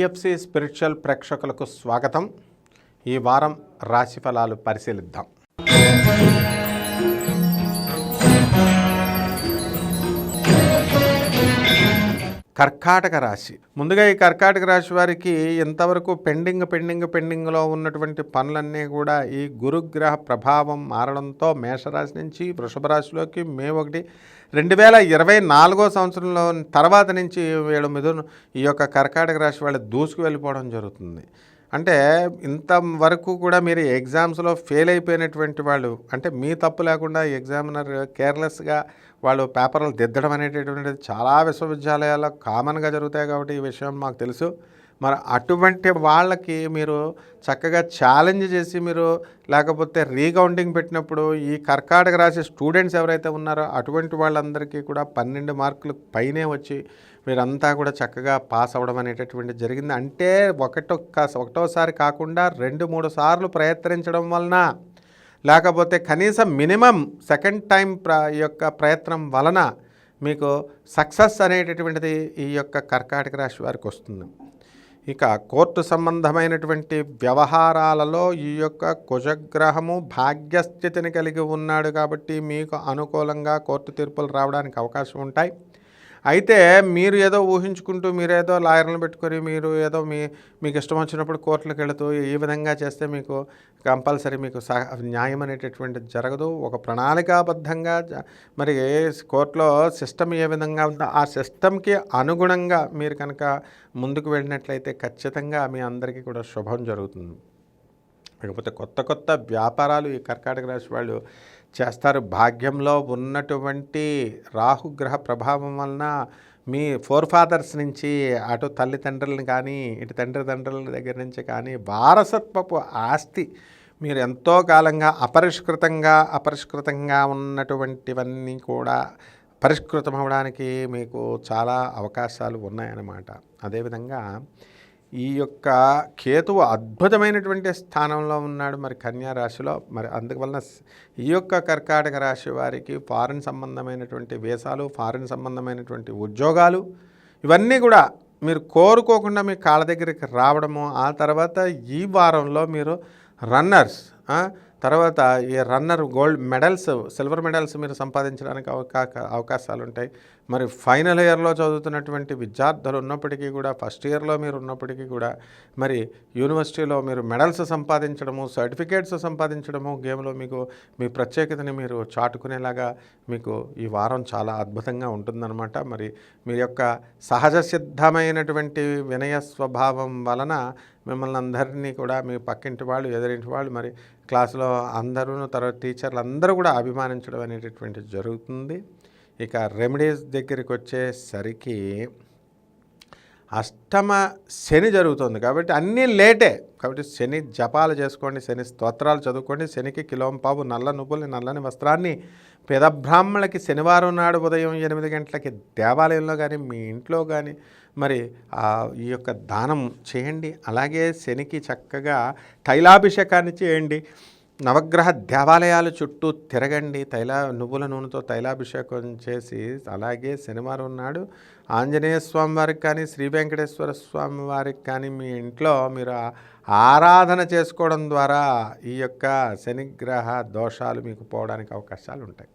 DFC spiritual ప్రేక్షకులకు స్వాగతం. ఈ వారం రాశి ఫలాలు పరిశీలిద్దాం. కర్కాటక రాశి. ముందుగా ఈ కర్కాటక రాశి వారికి ఇంతవరకు పెండింగ్ పెండింగ్ పెండింగ్లో ఉన్నటువంటి పనులన్నీ కూడా ఈ గురుగ్రహ ప్రభావం మారడంతో మేషరాశి నుంచి వృషభ రాశిలోకి మే ఒకటి. రెండు వేల ఇరవై నాలుగో సంవత్సరంలో తర్వాత నుంచి వీళ్ళ మీద ఈ యొక్క కర్కాటక రాశి వాళ్ళు దూసుకు వెళ్ళిపోవడం జరుగుతుంది. అంటే ఇంతవరకు కూడా మీరు ఎగ్జామ్స్లో ఫెయిల్ అయిపోయినటువంటి వాళ్ళు అంటే మీ తప్పు లేకుండా ఎగ్జామినర్ కేర్లెస్గా వాళ్ళు పేపర్లు దిద్దడం అనేటటువంటిది చాలా విశ్వవిద్యాలయాల్లో కామన్గా జరుగుతాయి కాబట్టి ఈ విషయం మాకు తెలుసు. మరి అటువంటి వాళ్ళకి మీరు చక్కగా ఛాలెంజ్ చేసి మీరు లేకపోతే రీకౌంటింగ్ పెట్టినప్పుడు ఈ కర్కాటక రాశి స్టూడెంట్స్ ఎవరైతే ఉన్నారో అటువంటి వాళ్ళందరికీ కూడా పన్నెండు మార్కులు పైనే వచ్చి మీరంతా కూడా చక్కగా పాస్ అవ్వడం అనేటటువంటి జరిగింది. అంటే ఒకటొక్క ఒకటోసారి కాకుండా రెండు మూడు సార్లు ప్రయత్నించడం వలన లేకపోతే కనీసం మినిమం సెకండ్ టైం ప్ర ఈ యొక్క ప్రయత్నం వలన మీకు సక్సెస్ అనేటటువంటిది ఈ యొక్క కర్కాటక రాశి వారికి వస్తుంది. ఇక కోర్టు సంబంధమైనటువంటి వ్యవహారాలలో ఈ యొక్క కుజగ్రహము భాగ్యస్థితిని కలిగి ఉన్నాడు కాబట్టి మీకు అనుకూలంగా కోర్టు తీర్పులు రావడానికి అవకాశం ఉంటాయి. అయితే మీరు ఏదో ఊహించుకుంటూ మీరేదో లాయర్లను పెట్టుకొని మీరు ఏదో మీ మీకు ఇష్టం వచ్చినప్పుడు కోర్టులకు వెళుతూ ఈ విధంగా చేస్తే మీకు కంపల్సరీ మీకు న్యాయం అనేటటువంటిది జరగదు? ఒక ప్రణాళికాబద్ధంగా జ- మరి కోర్టులో సిస్టమ్ ఏ విధంగా ఉందో ఆ సిస్టమ్కి అనుగుణంగా మీరు కనుక ముందుకు వెళ్ళినట్లయితే ఖచ్చితంగా మీ అందరికీ కూడా శుభం జరుగుతుంది. లేకపోతే కొత్త కొత్త వ్యాపారాలు ఈ కర్కాటక రాశి వాళ్ళు చేస్తారు. భాగ్యంలో ఉన్నటువంటి రాహుగ్రహ ప్రభావం వలన మీ ఫోర్ ఫాదర్స్ నుంచి అటు తల్లిదండ్రులను కానీ ఇటు తండ్రి తండ్రుల దగ్గర నుంచి కానీ వారసత్వపు ఆస్తి మీరు ఎంతో కాలంగా అపరిష్కృతంగా అపరిష్కృతంగా ఉన్నటువంటివన్నీ కూడా పరిష్కృతం అవ్వడానికి మీకు చాలా అవకాశాలు ఉన్నాయన్నమాట. అదేవిధంగా ఈ యొక్క కేతువు అద్భుతమైనటువంటి స్థానంలో ఉన్నాడు మరి కన్యా రాశిలో. మరి అందువలన ఈ యొక్క కర్కాటక రాశి వారికి ఫారిన్ సంబంధమైనటువంటి వేషాలు ఫారిన్ సంబంధమైనటువంటి ఉద్యోగాలు ఇవన్నీ కూడా మీరు కోరుకోకుండా మీ కాళ్ళ దగ్గరికి రావడము ఆ తర్వాత ఈ వారంలో మీరు రన్నర్స్ తర్వాత ఈ runner gold medals silver medals మీరు సంపాదించడానికి అవకాశాలు ఉంటాయి మరి ఫైనల్ ఇయర్లో చదువుతున్నటువంటి విద్యార్థులు ఉన్నప్పటికీ కూడా ఫస్ట్ ఇయర్లో మీరు ఉన్నప్పటికీ కూడా మరి యూనివర్సిటీలో మీరు మెడల్స్ సంపాదించడము సర్టిఫికేట్స్ సంపాదించడము గేమ్లో మీకు మీ ప్రత్యేకతని మీరు చాటుకునేలాగా మీకు ఈ వారం చాలా అద్భుతంగా ఉంటుందన్నమాట. మరి మీ యొక్క సహజ సిద్ధమైనటువంటి వినయ స్వభావం వలన మిమ్మల్ని అందరినీ కూడా మీ పక్కింటి వాళ్ళు ఎదురింటి వాళ్ళు మరి క్లాసులో అందరూ తర్వాత టీచర్లు అందరూ కూడా అభిమానించడం అనేటటువంటి జరుగుతుంది. ఇక రెమెడీస్ దగ్గరికి వచ్చేసరికి అష్టమ శని జరుగుతుంది. కాబట్టి అన్నీ లేటే. కాబట్టి శని జపాలు చేసుకోండి శని స్తోత్రాలు చదువుకోండి శనికి కిలోంపావు నల్ల నువ్వుల్ని నల్లని వస్త్రాన్ని పెదబ్రాహ్మణులకి శనివారం నాడు ఉదయం ఎనిమిది గంటలకి దేవాలయంలో కానీ మీ ఇంట్లో కానీ మరి ఈ యొక్క దానం చేయండి. అలాగే శనికి చక్కగా తైలాభిషేకాన్ని చేయండి. నవగ్రహ దేవాలయాల చుట్టూ తిరగండి. తైల నువ్వుల నూనెతో తైలాభిషేకం చేసి అలాగే శనివారం నాడు ఆంజనేయ స్వామి వారికి కానీ శ్రీ వెంకటేశ్వర స్వామి వారికి కానీ మీ ఇంట్లో మీరు ఆరాధన చేసుకోవడం ద్వారా ఈ యొక్క శనిగ్రహ దోషాలు మీకు పోవడానికి అవకాశాలు ఉంటాయి